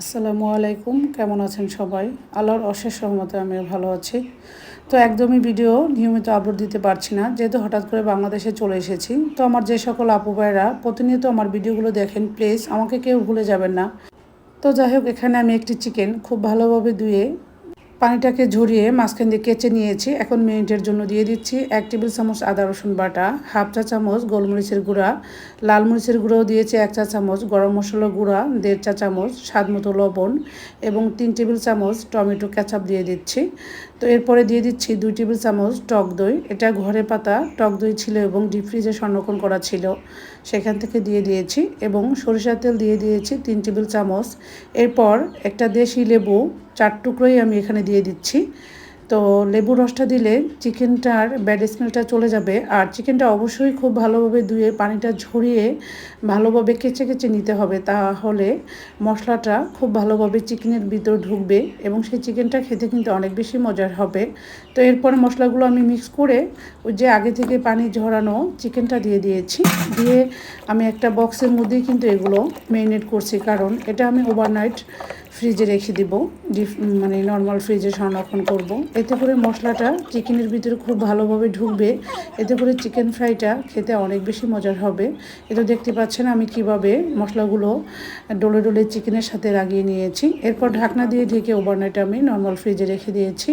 আসসালামু আলাইকুম, কেমন আছেন সবাই? আল্লাহর অশেষ সহমতে আমি ভালো আছি। তো একদমই ভিডিও নিয়মিত আপলোড দিতে পারছি না, যেহেতু হঠাৎ করে বাংলাদেশে চলে এসেছি। তো আমার যে সকল আপু ভাইরা প্রতিনিয়ত আমার ভিডিওগুলো দেখেন, প্লিজ আমাকে কেউ ভুলে যাবেন না। তো যাই হোক, এখানে আমি একটি চিকেন খুব ভালোভাবে ধুয়ে পানিটাকে ঝরিয়ে মাঝখান দিয়ে কেচে নিয়েছি। এখন মিনিটের জন্য দিয়ে দিচ্ছি এক টেবিল চামচ আদা রসুন বাটা, হাফ চা চামচ গোলমরিচের গুঁড়া, লাল মরিচের গুঁড়াও দিয়েছি এক চা চামচ গরম মশলা গুঁড়া, দেড় চা চামচ স্বাদ মতো লবণ এবং তিন টেবিল চামচ টমেটো ক্যাচাপ দিয়ে দিচ্ছি। তো এরপরে দিয়ে দিচ্ছি দুই টেবিল চামচ টক দই। এটা ঘরে পাতা, টক দই ছিল এবং ডিপ ফ্রিজে সংরক্ষণ করা ছিল। সেখান থেকে দিয়ে দিয়েছি এবং সরিষার তেল দিয়ে দিয়েছি তিন টেবিল চামচ। এরপর একটা দেশি লেবু টুকরোই আমি এখানে দিয়ে দিচ্ছি। তো লেবু রসটা দিলে চিকেনটার ব্যাড স্মেলটা চলে যাবে। আর চিকেনটা অবশ্যই খুব ভালোভাবে ধুয়ে পানিটা ঝরিয়ে ভালোভাবে কেচে কেচে নিতে হবে। তাহলে মশলাটা খুব ভালোভাবে চিকেনের ভিতর ঢুকবে এবং সেই চিকেনটা খেতে কিন্তু অনেক বেশি মজার হবে। তো এরপরে মশলাগুলো আমি মিক্স করে ওই যে আগে থেকে পানি ঝরানো চিকেনটা দিয়ে দিয়েছি। দিয়ে আমি একটা বক্সের মধ্যেই কিন্তু এগুলো ম্যারিনেট করছি। কারণ এটা আমি ওভারনাইট ফ্রিজে রেখে দিব মানে নর্মাল ফ্রিজে সংরক্ষণ করব। এতে করে মশলাটা চিকেনের ভিতরে খুব ভালোভাবে ঢুকবে। এতে করে চিকেন ফ্রাইটা খেতে অনেক বেশি মজার হবে। এটা দেখতে পাচ্ছেন আমি কীভাবে মশলাগুলো ডোলে ডোলে চিকেনের সাথে লাগিয়ে নিয়েছি। এরপর ঢাকনা দিয়ে ঢেকে ওভারনাইট আমি নর্মাল ফ্রিজে রেখে দিয়েছি।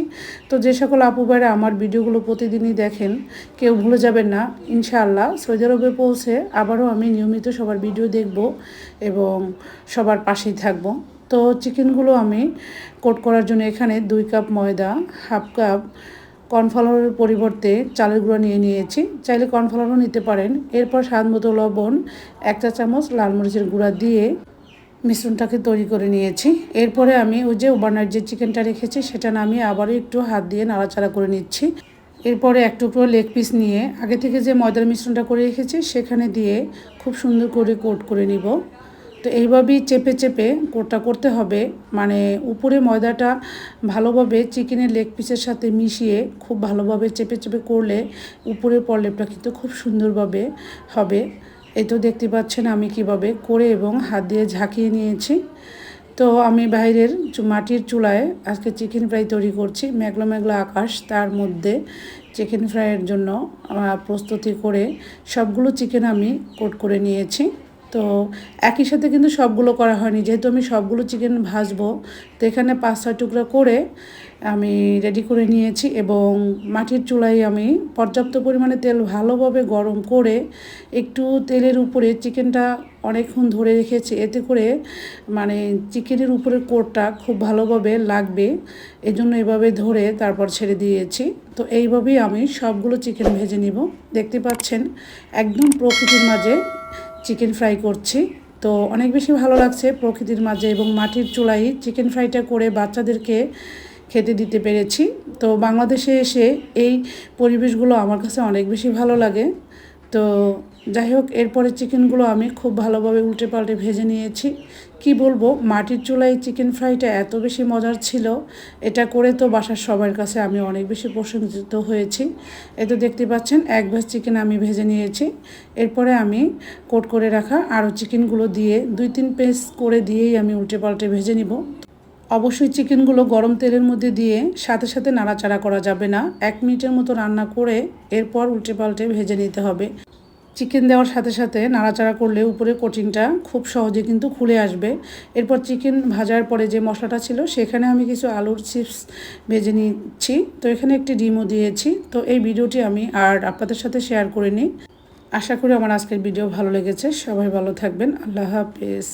তো যে সকল আপু ভাইরা আমার ভিডিওগুলো প্রতিদিনই দেখেন, কেউ ভুলে যাবেন না। ইনশাআল্লাহ সৌদি আরবে পৌঁছে আবারও আমি নিয়মিত সবার ভিডিও দেখব এবং সবার পাশেই থাকব। তো চিকেনগুলো আমি কোট করার জন্য এখানে দুই কাপ ময়দা, হাফ কাপ কর্নফ্লাওয়ারের পরিবর্তে চালের গুঁড়ো নিয়ে নিয়েছি। চাইলে কর্নফ্লাওয়ারও নিতে পারেন। এরপর স্বাদ মতো লবণ, এক চা চামচ লাল মরিচের গুঁড়া দিয়ে মিশ্রণটাকে তৈরি করে নিয়েছি। এরপরে আমি ওই যে ওভারনাইট যে চিকেনটা রেখেছি, সেটা নামিয়ে আবারও একটু হাত দিয়ে নাড়াচাড়া করে নিচ্ছি। এরপরে এক টুকরো লেগ পিস নিয়ে আগে থেকে যে ময়দার মিশ্রণটা করে রেখেছি, সেখানে দিয়ে খুব সুন্দর করে কোট করে নিব। তো এইভাবেই চেপে চেপে কোটটা করতে হবে। মানে উপরে ময়দাটা ভালোভাবে চিকেনের লেগ পিসের সাথে মিশিয়ে খুব ভালোভাবে চেপে চেপে করলে উপরের পরলেপটা কিন্তু খুব সুন্দরভাবে হবে। এই তো দেখতে পাচ্ছেন আমি কীভাবে করে এবং হাত দিয়ে ঝাঁকিয়ে নিয়েছি। তো আমি বাইরের মাটির চুলায় আজকে চিকেন ফ্রাই তৈরি করছি। মেঘলা মেঘলা আকাশ, তার মধ্যে চিকেন ফ্রাইয়ের জন্য প্রস্তুতি করে সবগুলো চিকেন আমি কোট করে নিয়েছি। তো একই সাথে কিন্তু সবগুলো করা হয়নি। যেহেতু আমি সবগুলো চিকেন ভাজবো, তো এখানে পাঁচ ছয় টুকরা করে আমি রেডি করে নিয়েছি এবং মাটির চুলায় আমি পর্যাপ্ত পরিমাণে তেল ভালোভাবে গরম করে একটু তেলের উপরে চিকেনটা অনেকক্ষণ ধরে রেখেছি। এতে করে মানে চিকেনের উপরে কোটটা খুব ভালোভাবে লাগবে। এজন্য এভাবে ধরে তারপর ছেড়ে দিয়েছি। তো এইভাবেই আমি সবগুলো চিকেন ভেজে নিব। দেখতে পাচ্ছেন, একদম প্রকৃতির মাঝে চিকেন ফ্রাই করছি। তো অনেক বেশি ভালো লাগছে প্রকৃতির মাঝে এবং মাটির চুলাই চিকেন ফ্রাইটা করে বাচ্চাদেরকে খেতে দিতে পেরেছি। তো বাংলাদেশে এসে এই পরিবেশগুলো আমার কাছে অনেক বেশি ভালো লাগে। তো যাই হোক, এরপরে চিকেনগুলো আমি খুব ভালোভাবে উল্টে পাল্টে ভেজে নিয়েছি। কি বলব, মাটির চুলায় চিকেন ফ্রাইটা এত বেশি মজার ছিল, এটা করে তো বাসার সবার কাছে আমি অনেক বেশি প্রশংসিত হয়েছি। এ তো দেখতে পাচ্ছেন, এক ভাজ চিকেন আমি ভেজে নিয়েছি। এরপরে আমি কোট করে রাখা আরও চিকেনগুলো দিয়ে দুই তিন পিস করে দিয়েই আমি উল্টে পাল্টে ভেজে নিব। অবশ্যই চিকেনগুলো গরম তেলের মধ্যে দিয়ে সাথে সাথে নাড়াচাড়া করা যাবে না। এক মিনিটের মতো রান্না করে এরপর উল্টে পাল্টে ভেজে নিতে হবে। চিকেন দেওয়ার সাথে সাথে নাড়াচাড়া করলে উপরে কোটিংটা খুব সহজে কিন্তু খুলে আসবে। এরপর চিকেন ভাজার পরে যে মশলাটা ছিল, সেখানে আমি কিছু আলুর চিপস ভেজে নিচ্ছি। তো এখানে একটি ডিমও দিয়েছি। তো এই ভিডিওটি আমি আর আপনাদের সাথে শেয়ার করে নিই আশা করি আমার আজকের ভিডিও ভালো লেগেছে। সবাই ভালো থাকবেন। আল্লাহ হাফেজ।